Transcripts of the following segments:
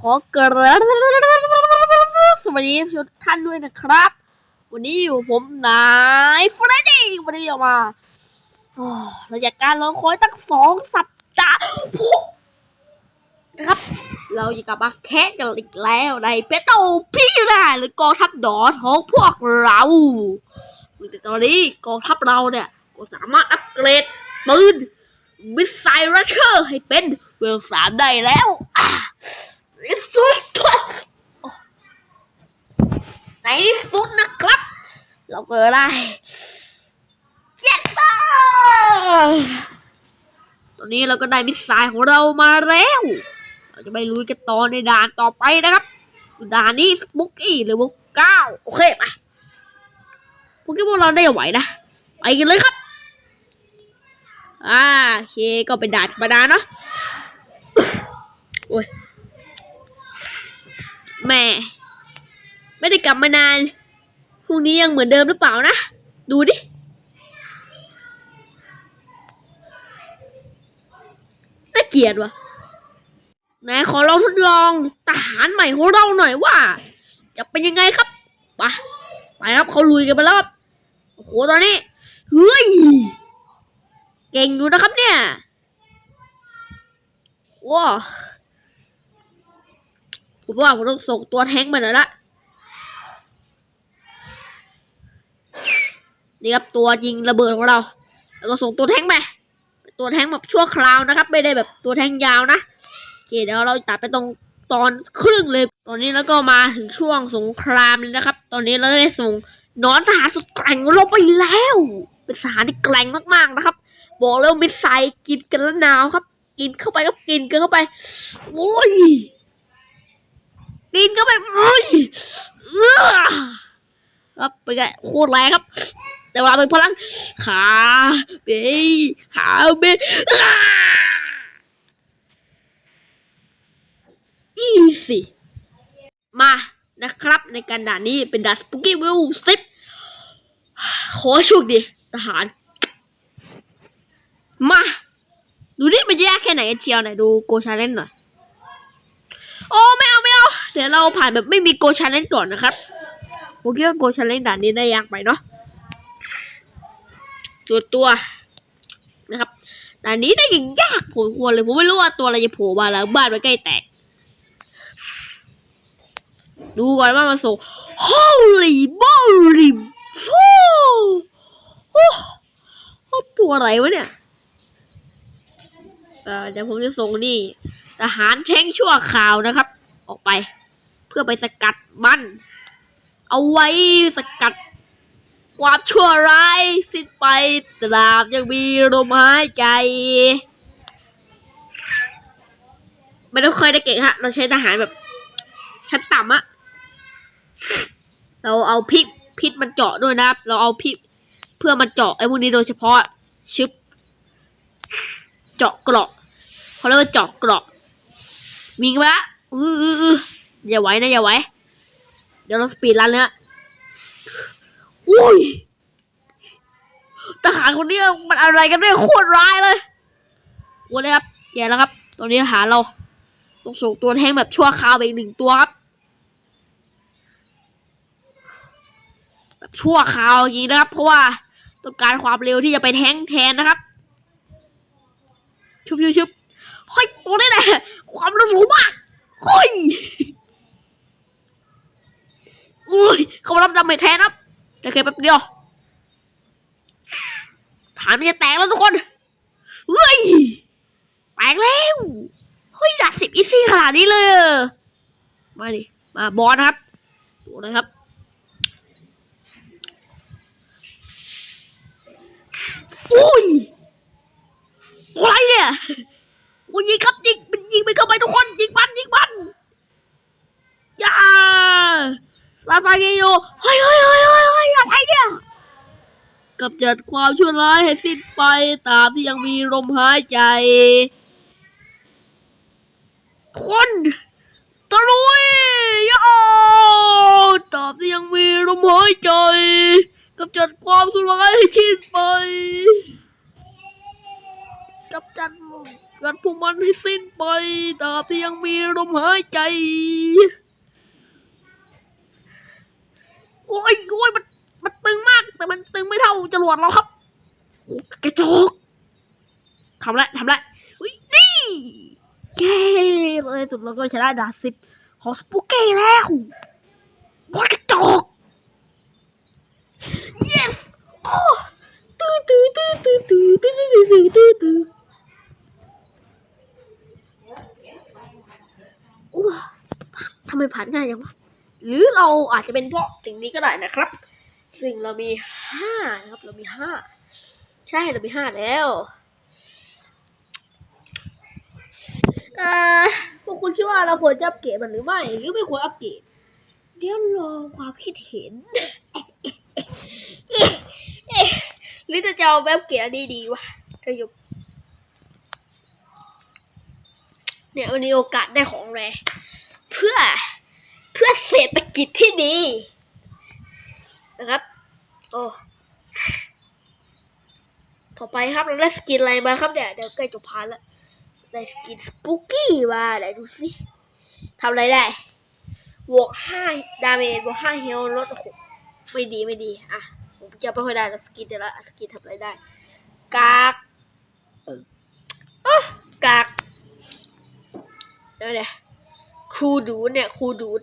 ขอกราบสวัสดีทุกท่านด้วยนะครับ วันนี้อยู่ผมนายเฟรดดี้วันนี้ออกมาเราอยากการรอคอยตั้งสองสัปดาห์นะครับ เราจะกลับมาแค่กันอีกแล้วในเปโตพี่ได้หรือกองทัพดอของพวกเราแต่ตอนนี้กองทัพเราเนี่ย ก็สามารถอัปเกรดปืนมิสไซล์รัชเชอร์ให้เป็นเวลสามได้แล้วอะในที่สุดโอ้ในที่สุดนะครับ เก็ได้ yes sir ตอนนี้เราก็ได้มิสไซล์ของเรามาแล้ว เราจะไปลุยกันต่อในด่านต่อไปนะครับ ด่านนี้สปุกี้หรือว่าเก้าโอเคไปพวกที่พวกเราได้ไหวนะ ไปกันเลยครับ อ่าโอเคก็เป็นด่านธรรมดาเนาะโอ้ยแม่ ไม่ได้กลับมานาน พรุ่งนี้ยังเหมือนเดิมหรือเปล่านะ ดูดิ น่าเกลียดวะไหนขอลองทดลองทหารใหม่ของเราหน่อยว่า จะเป็นยังไงครับไปไปครับเขาลุยกันไปแล้วครับโอ้โหตอนนี้เฮ้ยเก่งอยู่นะครับเนี่ยว้าผมว่าผมต้องส่งตัวแท้งมาหน่อยละ นี่ครับตัวยิงระเบิดของเรา แล้วก็ส่งตัวแท้งไป ตัวแท้งแบบชั่วคราวนะครับ ไม่ได้แบบตัวแท้งยาวนะโอเคเดี๋ยวเราตัดไปตรงตอนครึ่งเลย ตอนนี้แล้วก็มาถึงช่วงสงครามเลยนะครับ ตอนนี้เราได้ส่งนอนทหารสุดแกร่งของไปแล้ว เป็นทหารที่แกร่งมากๆนะครับ บอกแล้วมิดไซด์กินกันแล้วหนาวครับ กินเข้าไปก็กินกันเข้าไป โอ้ยกินเข้าไปโอ้ยเออ ครับเป็นไงโคตรแรงครับ แต่วลาเป็นพลังขาเบขาเบอ้าอีสิมานะครับ ในการด่านนี้เป็นด่านสปุกี้วิลซิปขอโชคดีทหาร มา ดูนี่มันยากแค่ไหนกันเชียวไหนดูโกชาเลนหน่อย โอ้ไม่เอาไม่เอาเดี๋ยวเราผ่านแบบไม่มีโกชาเลนก่อนนะครับ ผมคิดว่าโกชาเลนด่านนี้ได้ยากไปเนาะจุดตัวนะครับด่านนี้ได้ยังยากผมควรเลยผมไม่รู้ว่าตัวอะไรจะโผล่มาแล้วบ้านมันใกล้แตก ดูก่อนว่ามันส่ง Holy moly โอ้โหตัวอะไรวะเนี่ยเอ่อเดี๋ยวผมจะส่งนี่ทหารแท้งชั่วคราวนะครับ ออกไป เพื่อไปสกัดมัน เอาไว้สกัด ความชั่วร้ายสิ้นไปตราบยังมีลมหายใจ ไม่ต้องค่อยได้เก่งฮะ เราใช้ทหารแบบ ชั้นต่ำอะเราเอาพิษพิษมันเจาะด้วยนะครับ เราเอาพิษเพื่อมันเจาะไอ้พวกนี้โดยเฉพาะชึบเจาะเกราะเขาเรียกว่าเจาะเกราะมีกันไหมละอืออืออย่าไหวนะอย่าไวเดี๋ยวเราสปีดรันเลยฮะอุ้ยทหารคนนี้มันอะไรกันเนี่ยโคตรร้ายเลยโอ้เลยครับแย่แล้วครับ ตอนนี้ทหารเราต้องส่งตัวแทงแบบชั่วคราวไปอีกหนึ่งตัวครับ แบบชั่วคราวจริงนะครับ เพราะว่าต้องการความเร็วที่จะไปแทงแทนนะครับ ชุบชุบชุบเฮ้ยตัวนี้แหละความเร็วสูงมากเฮ้ย อุ้ยเขามารับดาเมจแทนครับแต่แค่แป๊บเดียวฐานมันจะแตกแล้วทุกคนเฮ้ยแตกแล้วเฮ้ยดัดสิบอีซี่ขนาดนี้เลยมาดิมาบอลครับดูนะครับอุ้ยอะไรเนี่ยโอ้ยยิงครับยิงมันยิงไปเข้าไปทุกคนยิงมันยิงมันอย่า ลาไปเกโยเฮ้ยเฮ้ยเฮ้ยเฮ้ยเฮ้ยอะไรเนี่ยกำจัดความชั่วร้ายให้สิ้นไปตาบที่ยังมีลมหายใจ คนตะลุยย่าตาบที่ยังมีลมหายใจกำจัดความชั่วร้ายให้สิ้นไปกับจันกันพวกมันให้สิ้นไปตาบที่ยังมีลมหายใจ โอ้ยโอ้ยมันมันตึงมาก แต่มันตึงไม่เท่า จรวดเราครับกระจกทำไรทำไรอุ้ยนี่เย้เลยสุดเราก็ชนะดาสิบของสปูเก้แล้วโอ้ยกระจก yes โอ้ตื้อตื้อตื้อตื้อตื้อตื้อตื้อตื้อตื้อตื้อโอ้ทำไมผ่านง่ายจังวะหรือเราอาจจะเป็นเพราะสิ่งนี้ก็ได้นะครับ สิ่งเรามีห้านะครับ เรามีห้าใช่เรามีห้าแล้วเออพวกคุณคิดว่าเราควรจะอัปเกรดมันหรือไม่หรือไม่ควรอัปเกรดเดี๋ยวรอความคิดเห็นหรือจะจะเอาแบบเกรดอันนี้ดีวะกระยุบเนี่ยวันนี้โอกาสได้ของแรเพื่อเพื่อเศรษฐกิจที่ดี นะครับ โอ้ต่อไปครับเราได้สกินอะไรมาครับเนี่ยเดี๋ยวใกล้จบพาร์ทแล้วได้สกินสปูกี้มาไหนดูสิทำอะไรได้บวกห้าดาเมจบวกห้าเฮลลดโอ้โหไม่ดีไม่ดีอะผมจะไม่ค่อยได้สกินเดี๋ยวละสกินทำอะไรได้ กากเอออกากเดี๋ยวเนี่ยคูดูดเนี่ยคูดูด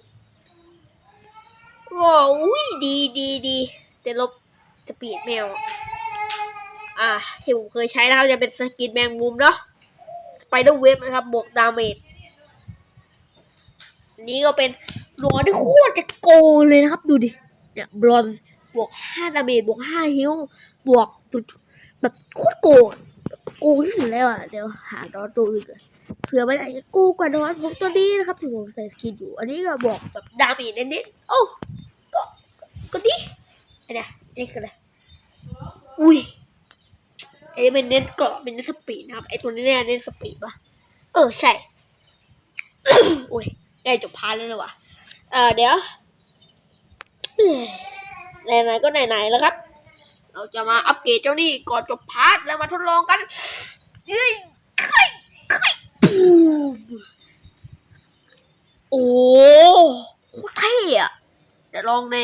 ว้าวอุ้ยดีดีดีแต่ลบสปีดแมว อ่าที่ผมเคยใช้นะครับจะเป็นสกินแมงมุมเนาะสไปเดอร์เวฟนะครับบวกดาเมจนี้ก็เป็นหลอที่โคตรจะโกงเลยนะครับ ดูดิ เนี่ยบลอนบวกห้าดาเมจบวกห้าฮิลบวกจุดแบบโคตรโกงโกงที่สุดแล้วอะเดี๋ยวหาดอนตัวอื่นก่อนเผื่อมันอาจจะโกงกว่าดอนผมตัวนี้นะครับที่ผมใส่สกินอยู่ อันนี้ก็บวกแบบดาเมจเน้นๆโอ้ ก็ดีอันเนี้ยอันนี้คืออะไร อุ้ยไอ้นี่เป็นเน้นเกาะเป็นเน้นสปีดนะครับ ไอ้ตัวนี้เนี่ยเน้นสปีดปะเออใช่ อุ้ยใกล้จบพาร์ทแล้วเลยว่ะเออเดี๋ยวไหนๆก็ไหนๆแล้วครับ เราจะมาอัปเกรดเจ้านี่ก่อนจบพาร์ทแล้วมาทดลองกันเอ้ยไข่ไข่ปูมโอ้โคตรเท่อะเดี๋ยวลองใน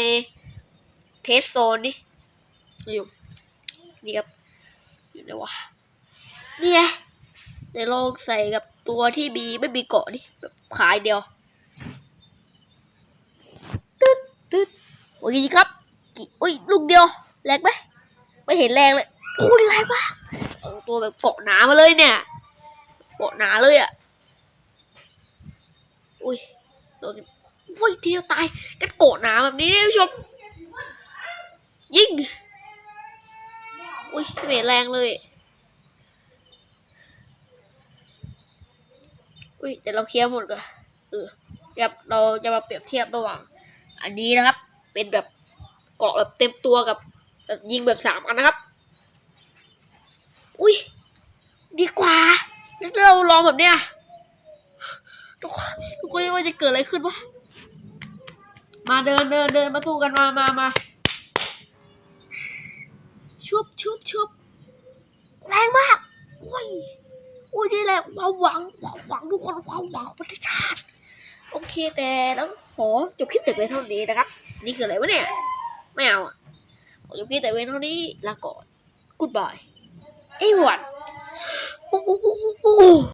เทสโซนนี่อยู่นี่ครับอยู่ไหนวะนี่ไงเดี๋ยวลองใส่กับตัวที่มีไม่มีเกาะนี่แบบขายเดียวตึ๊ดตึ๊ดโอ้ยดีครับกี่อุ้ยลูกเดียวแรงไหมไม่เห็นแรงเลยโอ้ยแรงมากเอาตัวแบบเกาะหนามาเลยเนี่ยเกาะหนาเลยอะอุ้ยตัวนี้อุ้ยทีเดียวตายกันโกะหนาแบบนี้เนี่ยผู้ชม ยิง อุ้ยไม่เห็นแรงเลย อุ้ยแต่เราเคลียร์หมดก่อนเออเดี๋ยวเราจะมาเปรียบเทียบระหว่าง อันนี้นะครับ เป็นแบบเกาะแบบเต็มตัวกับแบบยิงแบบสามอันนะครับ อุ้ยดีกว่าแล้วเราลองแบบเนี้ยทุกคนทุกคนว่าจะเกิดอะไรขึ้นวะมาเดินเดินเดินมาสู้กันมามามา ชุบชุบชุบแรงมากโอ้ยโอ้ยนี่แหละความหวังความหวังทุกคนความหวังของประเทศชาติ โอเคแต่ต้องขอจบคลิปแต่เพียงเท่านี้นะครับ นี่คืออะไรวะเนี่ยไม่เอาอะขอจบคลิปแต่เพียงเท่านี้ลาก่อน goodbye ไอ้หวันอู้อู้อู้อู้